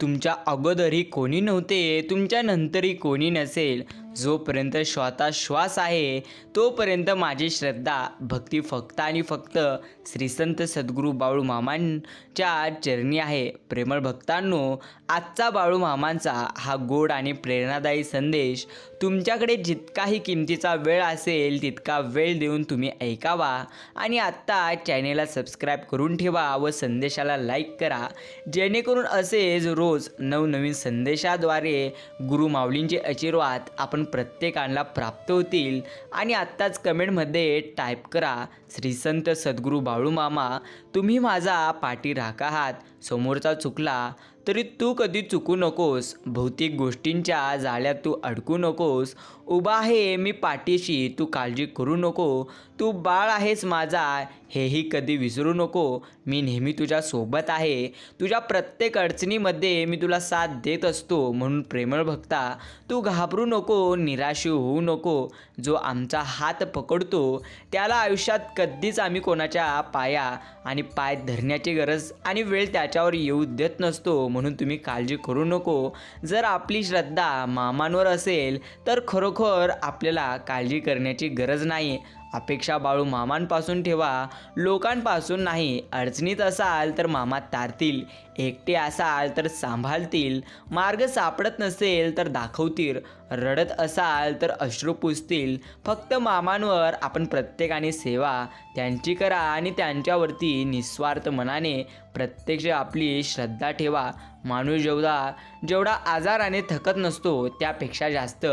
तुमच्या अगोदरही कोणी नव्हते तुमच्या नंतरही कोणी नसेल. जोपर्यंत श्वाता श्वास आहे तोपर्यंत माझी श्रद्धा भक्ती फक्त आणि फक्त श्रीसंत सद्गुरू बाळू मामांच्या चरणी आहे. प्रेमळ भक्तांनो आजचा बाळू मामांचा हा गोड आणि प्रेरणादायी संदेश तुमच्याकडे जितकाही किमतीचा वेळ असेल तितका वेळ देऊन तुम्ही ऐकावा आणि आत्ता चॅनेलला सबस्क्राईब करून ठेवा व संदेशाला लाईक करा. जेणेकरून असेच रोज नवनवीन संदेशाद्वारे गुरु माऊलींचे आशीर्वाद आपण प्रत्येकाला प्राप्त होतील. आणि आत्ताच कमेंटमध्ये टाईप करा श्रीसंत सद्गुरू बाळू मामा तुम्ही माझा पाठी राखा आहात. समोरचा चुकला तरी तू कधी चुकू नकोस. भौतिक गोष्टींच्या जाळ्यात तू अडकू नकोस. उभा आहे मी पाठीशी तू काळजी करू नको. तू बाळ आहेस माझा हेही कधी विसरू नको. मी नेहमी तुझ्या सोबत आहे. तुझ्या प्रत्येक अडचणीमध्ये मी तुला साथ देत असतो म्हणून प्रेमळ भक्ता. तू घाबरू नको निराशी होऊ नको. जो आमचा हात पकडतो त्याला आयुष्यात कधीच आम्ही कोणाच्या पाया आणि पाय धरण्याची गरज आणि वेळ त्याच्यावर येऊ देत नसतो म्हणून तुम्ही काळजी करू नको. जर आपली श्रद्धा मामांवर असेल तर खरोखर आपल्याला काळजी करण्याची गरज नाही. अपेक्षा बाळू मामांपासून ठेवा. लोकांपासून नाही. अडचणीत असाल तर मामा तारतील. एकटे असाल तर सांभाळतील. मार्ग सापडत नसेल तर दाखवतील. रडत असाल तर अश्रू पुसतील. फक्त मामांवर आपण प्रत्येकाने सेवा. त्यांची करा आणि त्यांच्यावरती निस्वार्थ मनाने प्रत्यक्ष आपली श्रद्धा ठेवा. माणूस जेवढा जेवढा आजाराने थकत नसतो त्यापेक्षा जास्त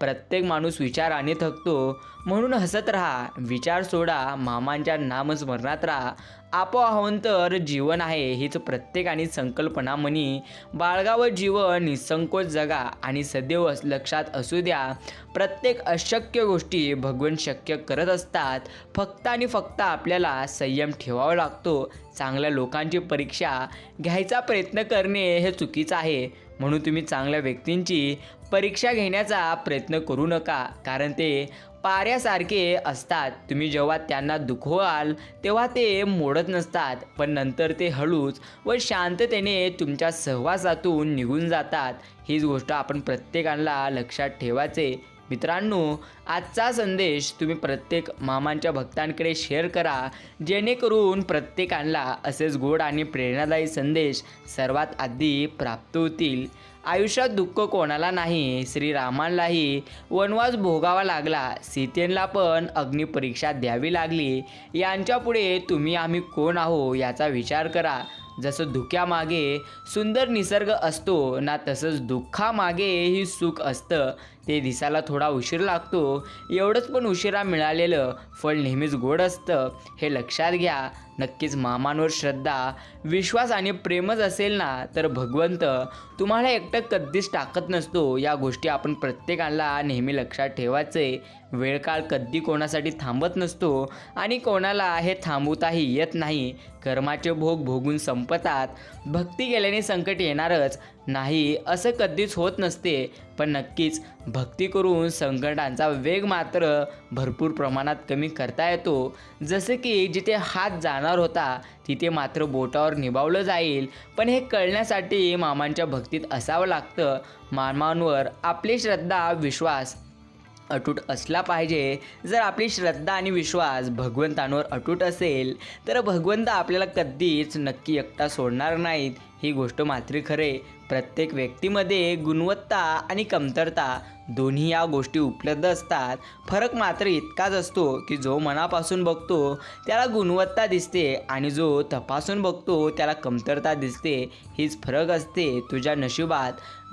प्रत्येक माणूस विचाराने थकतो. म्हणून हसत राहा. विचार सोडा. मामांच्या नामस्मरणात राहा. आपोआवंतर जीवन आहे हीच प्रत्येकाने संकल्पना म्हणी. बाळगावं जीवन निसंकोच जगा आणि सदैव लक्षात असू द्या. प्रत्येक अशक्य गोष्टी भगवान शक्य करत असतात. फक्त आणि फक्त आपल्याला संयम ठेवावा लागतो. चांगल्या लोकांची परीक्षा घ्यायचा प्रयत्न करणे हे चुकीचं आहे. म्हणून तुम्ही चांगल्या व्यक्तींची परीक्षा घेण्याचा प्रयत्न करू नका. कारण ते पाऱ्यासारखे असतात. तुम्ही जेव्हा त्यांना दुखवाल तेव्हा ते मोडत नसतात. पण नंतर ते हळूच व शांततेने तुमच्या सहवासातून निघून जातात. हीच गोष्ट आपण प्रत्येकाला लक्षात ठेवायचे. मित्रांनो आजचा संदेश तुम्ही प्रत्येक मामांच्या भक्तांकडे शेअर करा. जेणेकरून प्रत्येकांना असेच गोड आणि प्रेरणादायी संदेश सर्वात आधी प्राप्त होतील. आयुष्यात दुःख कोणाला नाही श्रीरामांनाही. वनवास भोगावा लागला सीतेनला पण अग्निपरीक्षा द्यावी लागली. यांच्यापुढे तुम्ही आम्ही कोण आहो याचा विचार करा. जसं धुक्यामागे सुंदर निसर्ग असतो ना तसंच दुःखामागेही सुख असतं. ते दिसायला थोडा उशीर लागतो. एवढंच पण उशिरा मिळालेलं फळ नेहमीच गोड असतं. हे लक्षात घ्या. नक्कीच मामांवर श्रद्धा विश्वास आणि प्रेमच असेल ना तर भगवंत तुम्हाला एकटं कधीच टाकत नसतो. या गोष्टी आपण प्रत्येकाला नेहमी लक्षात ठेवायचे. वेळ काळ कधी कोणासाठी थांबत नसतो आणि कोणाला हे थांबवताही येत नाही. कर्माचे भोग भोगून संपतात. भक्ती केल्याने संकट येणारच. नाही असं कधीच होत नसते. पण नक्कीच भक्ती करून संकटांचा वेग मात्र भरपूर प्रमाणात कमी करता येतो. जसं की जिथे हात जाणार होता तिथे मात्र बोटावर निभावलं जाईल. पण हे कळण्यासाठी मामांच्या भक्तीत असावं लागतं. मामांवर आपली श्रद्धा विश्वास अटूट असला पाहिजे. जर आपली श्रद्धा आणि विश्वास भगवंतांवर अटूट असेल तर भगवंत आपल्याला कधीच नक्की एकटा सोडणार नाहीत. ही गोष्ट मात्र खरे. प्रत्येक व्यक्तीमध्ये गुणवत्ता आणि कमतरता दोन्ही या गोष्टी उपलब्ध असतात. फरक मात्र इतकाच असतो की जो मनापासून बघतो त्याला गुणवत्ता दिसते आणि जो तपासून बघतो त्याला कमतरता दिसते. हीच फरक असते तुझ्या नशिबात.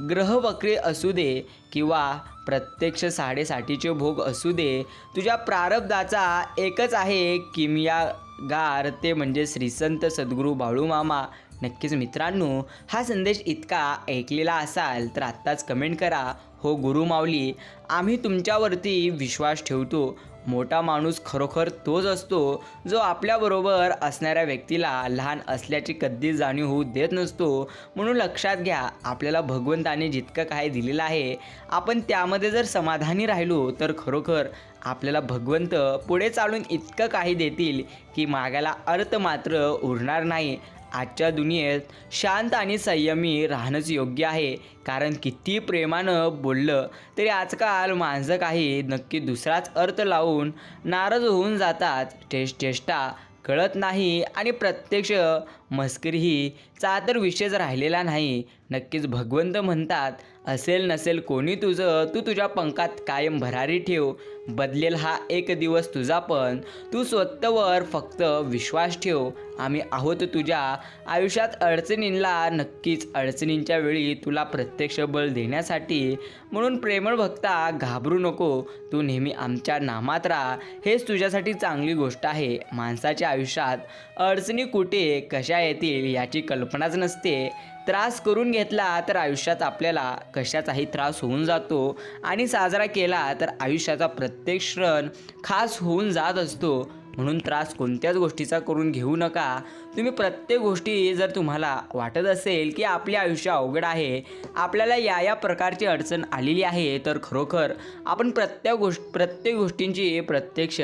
ग्रह वक्रे असू दे किंवा प्रत्यक्ष साडेसाठीचे भोग असू दे तुझ्या प्रारब्धाचा एकच आहे किमयागार. ते म्हणजे श्रीसंत सद्गुरू बाळू मामा नक्कीच मित्रांनो हा संदेश इतका ऐकलेला असाल तर आत्ताच कमेंट करा. हो गुरु माऊली आम्ही तुमच्यावरती विश्वास ठेवतो. मोठा माणूस खरोखर तोच असतो जो आपल्याबरोबर असणाऱ्या व्यक्तीला लहान असल्याची कधीच जाणीव होऊ देत नसतो. म्हणून लक्षात घ्या आपल्याला भगवंताने जितकं काही दिलेलं आहे आपण त्यामध्ये जर समाधानी राहिलो तर खरोखर आपल्याला भगवंत पुढे चालून इतकं काही देतील की मागायला अर्थ मात्र उरणार नाही. आजच्या दुनियेत शांत आणि संयमी राहणंच योग्य आहे. कारण किती प्रेमानं बोललं तरी आजकाल माणसं काही नक्की दुसराच अर्थ लावून नाराज होऊन जातात. चेष चेष्टा कळत नाही आणि प्रत्यक्ष मस्करी ही चातर विषयच राहिलेला नाही. नक्कीच भगवंत म्हणतात असेल नसेल कोणी तुझं तू तुझ्या पंखात कायम भरारी ठेव. बदलेल हा एक दिवस तुझा पण. तू स्वतःवर फक्त विश्वास ठेव. आम्ही आहोत तुझ्या. आयुष्यात अडचणींना नक्कीच अडचणींच्या वेळी तुला प्रत्यक्ष बळ देण्यासाठी. म्हणून प्रेमळ भक्ता घाबरू नको. तू नेहमी आमच्या नामात राहा. हेच तुझ्यासाठी चांगली गोष्ट आहे. माणसाच्या आयुष्यात अडचणी कुठे कशा येतील याची कल्पनाच नसते. त्रास करून घेतला तर आयुष्यात आपल्याला कशाचाही त्रास होऊन जातो. आणि साजरा केला तर आयुष्याचा प्रत्येक क्षण खास होऊन जात असतो. म्हणून त्रास कोणत्याच गोष्टीचा करून घेऊ नका. तुम्ही प्रत्येक गोष्टी जर तुम्हाला वाटत असेल की आपले आयुष्य अवघड आहे आपल्याला या या प्रकारची अडचण आलेली आहे तर खरोखर आपण प्रत्येक गोष्ट प्रत्येक गोष्टींची प्रत्यक्ष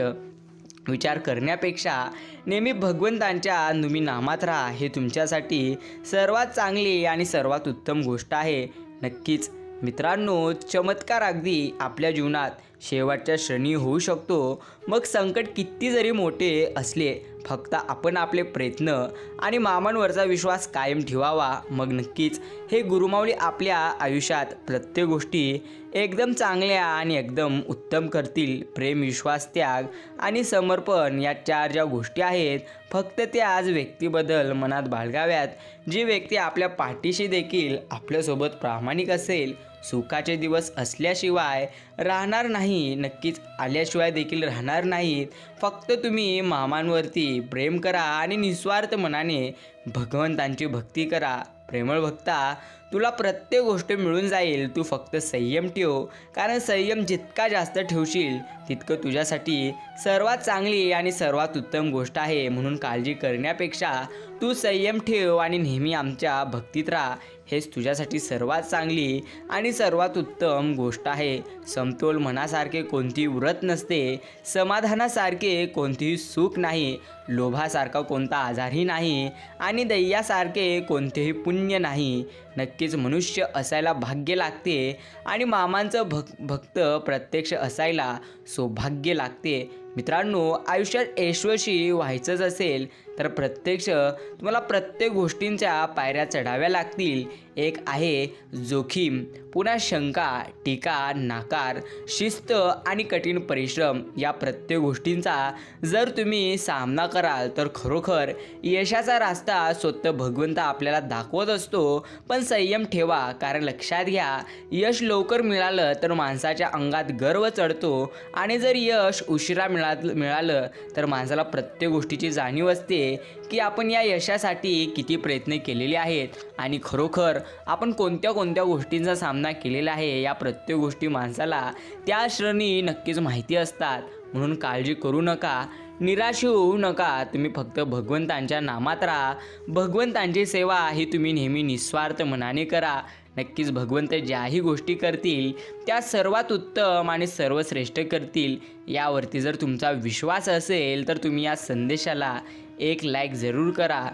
विचार करण्यापेक्षा नेहमी भगवंतांच्या नुमी नामात राहा. हे तुमच्यासाठी सर्वात चांगली आणि सर्वात उत्तम गोष्ट आहे. नक्कीच. मित्रांनो चमत्कार अगदी आपल्या जीवनात शेवटच्या क्षणी होऊ शकतो. मग संकट किती जरी मोठे असले फक्त आपण आपले प्रयत्न आणि मामांवरचा विश्वास कायम ठेवावा. मग नक्कीच हे गुरुमावली आपल्या आयुष्यात प्रत्येक गोष्टी एकदम चांगल्या आणि एकदम उत्तम करतील प्रेम विश्वास त्याग आणि समर्पण या चार ज्या गोष्टी आहेत फक्त त्याच व्यक्तीबद्दल मनात बाळगाव्यात. जी व्यक्ती आपल्या पाठीशी देखील आपल्यासोबत प्रामाणिक असेल सुखाचे दिवस असल्याशिवाय राहणार नाही नक्कीच आल्याशिवाय देखील राहणार नाहीत. फक्त तुम्ही मामांवरती प्रेम करा आणि निस्वार्थ मनाने भगवंतांची भक्ती करा. प्रेमळ भक्ता तुला प्रत्येक गोष्ट मिळून जाईल. तू फक्त संयम ठेव. कारण संयम जितका जास्त ठेवशील तितकं तुझ्यासाठी सर्वात चांगली आणि सर्वात उत्तम गोष्ट आहे. म्हणून काळजी करण्यापेक्षा तू संयम ठेव आणि नेहमी आमच्या भक्तीत राहा. हेच तुझ्यासाठी सर्वात चांगली आणि सर्वात उत्तम गोष्ट आहे. समतोल मनासारखे कोणतीही व्रत नसते. समाधानासारखे कोणतेही सुख नाही. लोभासारखा कोणता आजारही नाही. आणि दैयासारखे कोणतेही पुण्य नाही. नक्कीच मनुष्य असायला भाग्य लागते. आणि मामांचं भक भक्त प्रत्यक्ष असायला सौभाग्य लागते. मित्रांनो आयुष्यात ऐश्वर्यशी व्हायचंच असेल तर प्रत्यक्ष तुम्हाला प्रत्येक गोष्टींच्या पायऱ्या चढाव्या लागतील. एक आहे जोखीम पुन्हा शंका टीका नाकार शिस्त आणि कठीण परिश्रम या प्रत्येक गोष्टींचा जर तुम्ही सामना कराल तर खरोखर यशाचा रास्ता स्वतः भगवंत आपल्याला दाखवत असतो. पण संयम ठेवा कारण लक्षात घ्या यश लवकर मिळालं तर माणसाच्या अंगात गर्व चढतो आणि जर यश उशिरा मिळा मिळालं तर माणसाला प्रत्येक गोष्टीची जाणीव असते. की आपण या यशासाठी किती प्रयत्न केलेले आहेत आणि खरोखर आपण कोणत्या कोणत्या गोष्टींचा सामना केलेला आहे या प्रत्येक गोष्टी माणसाला त्या श्रेणी नक्कीच माहिती असतात. म्हणून काळजी करू नका निराश होऊ नका तुम्ही फक्त भगवंतांच्या नामात राहा. भगवंतांची सेवा ही तुम्ही नेहमी निस्वार्थ मनाने करा. नक्कीच भगवंत ज्याही गोष्टी करतील त्या सर्वात उत्तम आणि सर्वश्रेष्ठ करतील. यावरती जर तुमचा विश्वास असेल तर तुम्ही या संदेशाला एक लाईक जरूर करा.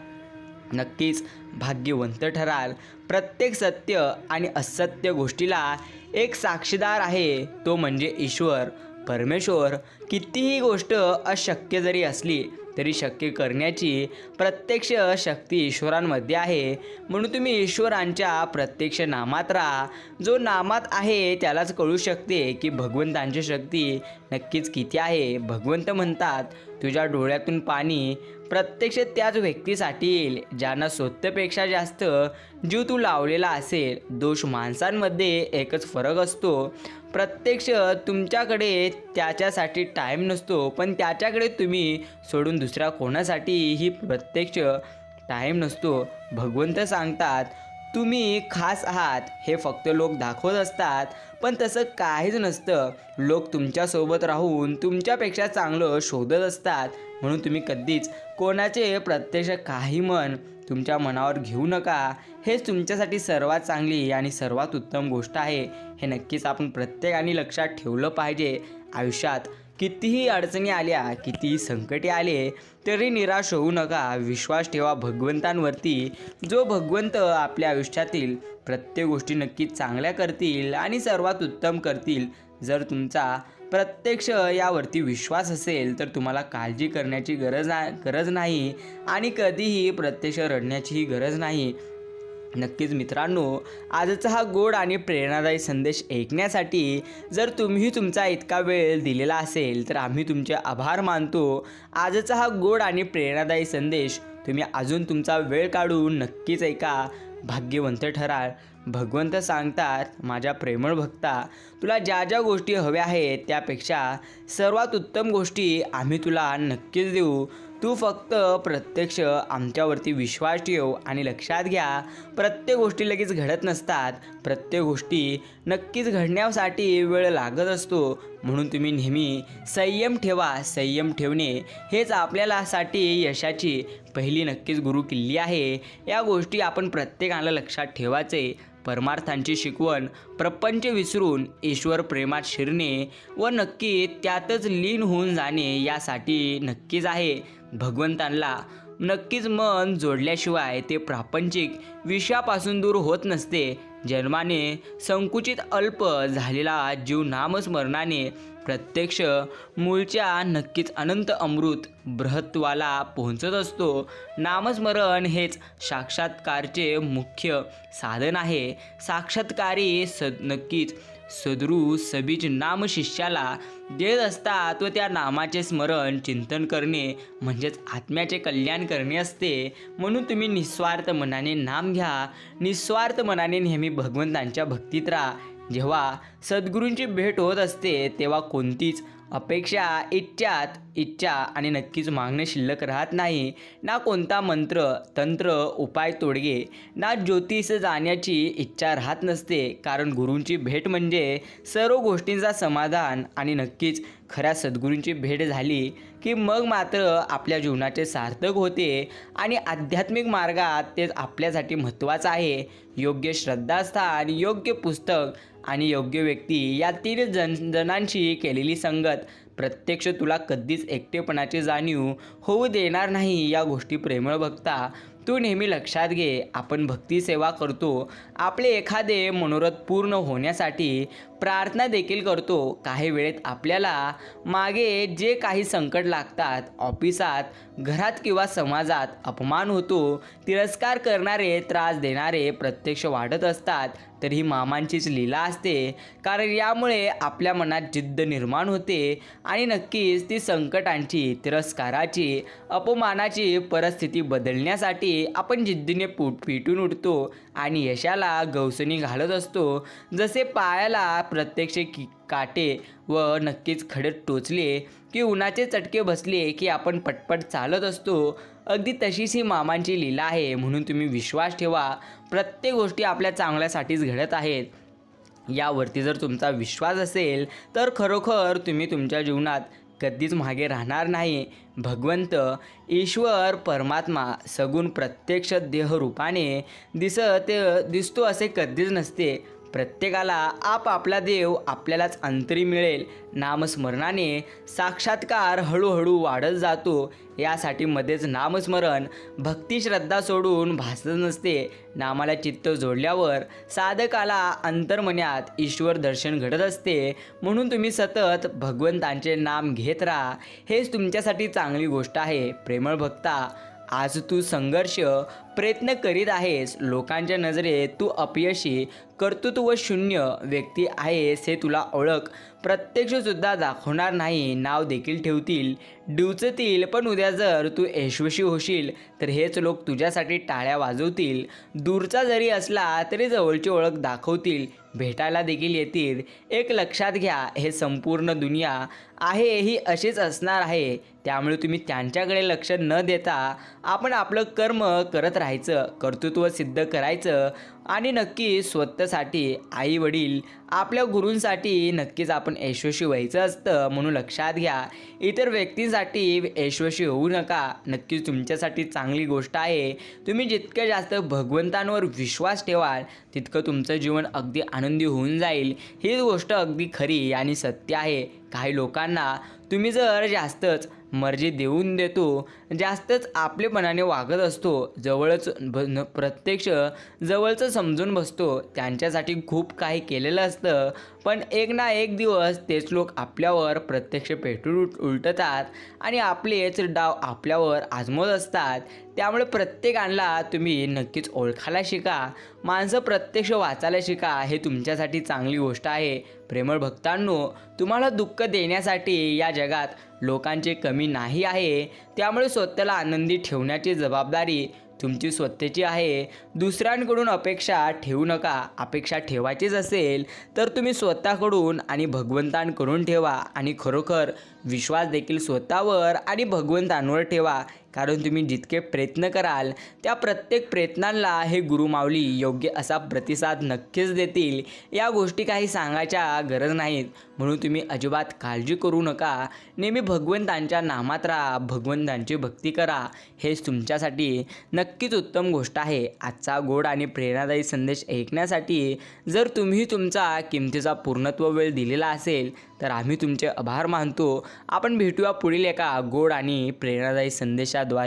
नक्कीच भाग्यवंत ठराल. प्रत्येक सत्य आणि असत्य गोष्टीला एक साक्षीदार आहे तो म्हणजे ईश्वर. परमेश्वर कितीही गोष्ट अशक्य जरी असली तरी शक्य करण्याची प्रत्यक्ष शक्ती ईश्वरांमध्ये आहे. म्हणून तुम्ही ईश्वरांच्या प्रत्यक्ष नामात राहा. जो नामात आहे त्यालाच कळू शकते की भगवंतांची शक्ती नक्कीच किती आहे. भगवंत म्हणतात तुझ्या डोळ्यातून पाणी प्रत्यक्ष त्याच व्यक्तीसाठी येईल ज्यांना स्वतःपेक्षा जास्त जीव तू लावलेला असेल. दोष माणसांमध्ये एकच फरक असतो. प्रत्यक्ष तुमच्याकडे त्याच्यासाठी टाईम नसतो पण त्याच्याकडे तुम्ही सोडून दुसऱ्या कोणासाठीही प्रत्यक्ष टाईम नसतो. भगवंत सांगतात तुम्ही खास आहात हे फक्त लोक दाखवत असतात पण तसं काहीच नसतं. लोक तुमच्यासोबत राहून तुमच्यापेक्षा चांगलं शोधत असतात म्हणून तुम्ही कधीच कोणाचे प्रत्यक्ष काही मन तुमच्या मनावर घेऊ नका. हेच तुमच्यासाठी सर्वात चांगली आणि सर्वात उत्तम गोष्ट आहे. हे नक्कीच आपण प्रत्येकाने लक्षात ठेवलं पाहिजे. आयुष्यात कितीही अडचणी आल्या कितीही संकटे आले तरी निराश होऊ नका. विश्वास ठेवा भगवंतांवरती. जो भगवंत आपल्या आयुष्यातील प्रत्येक गोष्टी नक्कीच चांगल्या करतील आणि सर्वात उत्तम करतील जर तुमचा प्रत्यक्ष यावरती विश्वास असेल तर तुम्हाला काळजी करण्याची गरज ना गरज नाही आणि कधीही प्रत्यक्ष रडण्याचीही गरज नाही. नक्कीच मित्रांनो आजचा हा गोड आणि प्रेरणादायी संदेश ऐकण्यासाठी जर तुम्ही तुमचा इतका वेळ दिलेला असेल तर आम्ही तुमचे आभार मानतो. आजचा हा गोड आणि प्रेरणादायी संदेश तुम्ही अजून तुमचा वेळ काढून नक्कीच ऐका. भाग्यवंत ठराल. भगवंत सांगतात माझ्या प्रेमळ भक्ता तुला ज्या ज्या गोष्टी हव्या आहेत त्यापेक्षा सर्वात उत्तम गोष्टी आम्ही तुला नक्कीच देऊ. तू फक्त प्रत्यक्ष आमच्यावरती विश्वास ठेव आणि लक्षात घ्या प्रत्येक गोष्टी लगेच घडत नसतात. प्रत्येक गोष्टी नक्कीच घडण्यासाठी वेळ लागत असतो. म्हणून तुम्ही नेहमी संयम ठेवा. संयम ठेवणे हेच आपल्यालासाठी यशाची पहिली नक्कीच गुरु किल्ली आहे. या गोष्टी आपण प्रत्येकाला लक्षात ठेवायचे. परमार्थांची शिकवण प्रपंच विसरून ईश्वर प्रेमात शिरणे व नक्की त्यातच लीन होऊन जाणे यासाठी नक्कीच आहे. भगवंतांना नक्कीच मन जोडल्याशिवाय ते प्रापंचिक विषयापासून दूर होत नसते. जन्माने संकुचित अल्प झालेला जीव नामस्मरणाने प्रत्यक्ष मूळच्या नक्कीच अनंत अमृत बृहत्वाला पोहोचत असतो. नामस्मरण हेच साक्षात्कारचे मुख्य साधन आहे. साक्षात्कारी सद नक्कीच सद्रू सबीज नाम शिष्याला देत असतात व त्या नामाचे स्मरण चिंतन करणे म्हणजेच आत्म्याचे कल्याण करणे असते. म्हणून तुम्ही निस्वार्थ मनाने नाम घ्या. निस्वार्थ मनाने नेहमी भगवंतांच्या भक्तीत राहा. जेव्हा सद्गुरूंची भेट होत असते तेव्हा कोणतीच अपेक्षा इच्छात इच्छा आणि नक्कीच मागणे शिल्लक राहत नाही. ना कोणता मंत्र तंत्र उपाय तोडगे ना ज्योतिष जाण्याची इच्छा राहत नसते. कारण गुरूंची भेट म्हणजे सर्व गोष्टींचा समाधान आणि नक्कीच खऱ्या सद्गुरूंची भेट झाली की मग मात्र आपल्या जीवनाचे सार्थक होते आणि आध्यात्मिक मार्गात तेच आपल्यासाठी महत्त्वाचं आहे. योग्य श्रद्धास्थान योग्य पुस्तक आणि योग्य व्यक्ती या तीन जन जणांशी केलेली संगत प्रत्यक्ष तुला कधीच एकटेपणाची जाणीव होऊ देणार नाही या गोष्टी प्रेमळ बघता. तू नेहमी लक्षात घे आपण भक्ती सेवा करतो. आपले एखादे मनोरथ पूर्ण होण्यासाठी प्रार्थना देखील करतो. काही वेळेत आपल्याला मागे जे काही संकट लागतात ऑफिसात घरात किंवा समाजात अपमान होतो तिरस्कार करणारे त्रास देणारे प्रत्यक्ष वाढत असतात तर ही मामांचीच लीला असते. कारण यामुळे आपल्या मनात जिद्द निर्माण होते आणि नक्कीच ती संकटांची तिरस्काराची अपमानाची परिस्थिती बदलण्यासाठी आपण जिद्दीने पुट पिटून उठतो आणि यशाला गवसणी घालत असतो. जसे पायाला प्रत्यक्ष की काटे व नक्कीच खडे टोचले की उन्हाचे चटके बसले की आपण पटपट चालत असतो. अगदी तशीच ही मामांची लीला आहे म्हणून तुम्ही विश्वास ठेवा. प्रत्येक गोष्टी आपल्या चांगल्यासाठीच घडत आहेत. यावरती जर तुमचा विश्वास असेल तर खरोखर तुम्ही तुमच्या जीवनात कधीच मागे राहणार नाही. भगवंत ईश्वर परमात्मा सगुण प्रत्यक्ष देहरूपाने दिसत दिसतो असे कधीच नसते. प्रत्येकाला आपापला देव आपल्यालाच अंतरी मिळेल. नामस्मरणाने साक्षात्कार हळूहळू वाढत जातो. यासाठी मध्येच नामस्मरण भक्तिश्रद्धा सोडून भासत नसते. नामाला चित्त जोडल्यावर साधकाला अंतर्मन्यात ईश्वर दर्शन घडत असते. म्हणून तुम्ही सतत भगवंतांचे नाम घेत राहा. हेच तुमच्यासाठी चांगली गोष्ट आहे. प्रेमळ भक्ता आज तू संघर्ष प्रयत्न करीत आहेस. लोकांच्या नजरेत तू अपयशी कर्तृत्व शून्य व्यक्ती आहेस हे तुला ओळख. प्रत्यक्षसुद्धा दाखवणार नाही नाव देखील ठेवतील डिवचतील पण उद्या जर तू यशस्वी होशील तर हेच लोक तुझ्यासाठी टाळ्या वाजवतील. दूरचा जरी असला तरी जवळची ओळख दाखवतील. भेटायला देखील येतील. एक लक्षात घ्या हे संपूर्ण दुनिया आहे ही अशीच असणार आहे. त्यामुळे तुम्ही त्यांच्याकडे लक्ष न देता आपण आपलं कर्म करत राहायचं कर्तृत्व सिद्ध करायचं आणि नक्की स्वतःसाठी आई वडील आपल्या गुरूंसाठी नक्कीच आपण यशस्वी व्हायचं असतं म्हणून लक्षात घ्या. इतर व्यक्तींसाठी यशस्वी होऊ नका. नक्कीच तुमच्यासाठी चांगली गोष्ट आहे. तुम्ही जितकं जास्त भगवंतांवर विश्वास ठेवाल तितकं तुमचं जीवन अगदी आनंदी होऊन जाईल. हीच गोष्ट अगदी खरी आणि सत्य आहे. काही लोकांना तुम्ही जर जास्तच मर्जी देऊन देतो जास्तच आपलेपणाने वागत असतो जवळच ब न- प्रत्यक्ष जवळचं समजून बसतो त्यांच्यासाठी खूप काही केलेलं असतं. पण एक ना एक दिवस तेच लोक आपल्यावर प्रत्यक्ष पेटून उलटतात आणि आपलेच डाव आपल्यावर आजमत असतात. त्यामुळे प्रत्येकाला तुम्ही नक्कीच ओळखायला शिका. माणसं प्रत्यक्ष वाचायला शिका हे तुमच्यासाठी चांगली गोष्ट आहे. प्रेमळ भक्तांनो तुम्हाला दुःख देण्यासाठी या जगात लोकांचे कमी नाही आहे. त्यामुळे स्वतःला आनंदी ठेवण्याची जबाबदारी तुमची स्वतःची आहे. दुसऱ्यांकडून अपेक्षा ठेवू नका. अपेक्षा ठेवायचीच असेल तर तुम्ही स्वतःकडून आणि भगवंतांकडून ठेवा आणि खरोखर विश्वास देखील स्वतःवर आणि भगवंतांवर ठेवा. कारण तुम्ही जितके प्रयत्न कराल त्या प्रत्येक प्रयत्नांना हे गुरुमाऊली योग्य असा प्रतिसाद नक्कीच देतील. या गोष्टी काही सांगायच्या गरज नाहीत. म्हणून तुम्ही अजिबात काळजी करू नका. नेहमी भगवंतांच्या नामात राहा. भगवंतांची भक्ती करा. हेच तुमच्यासाठी नक्कीच उत्तम गोष्ट आहे. आजचा गोड आणि प्रेरणादायी संदेश ऐकण्यासाठी जर तुम्ही तुमचा किमतीचा पूर्णत्व वेळ दिलेला असेल तर आम्ही तुमचे आभार मानतो. आपण भेटूया पुढील एका गोड आणि प्रेरणादायी संदेशाद्वारे.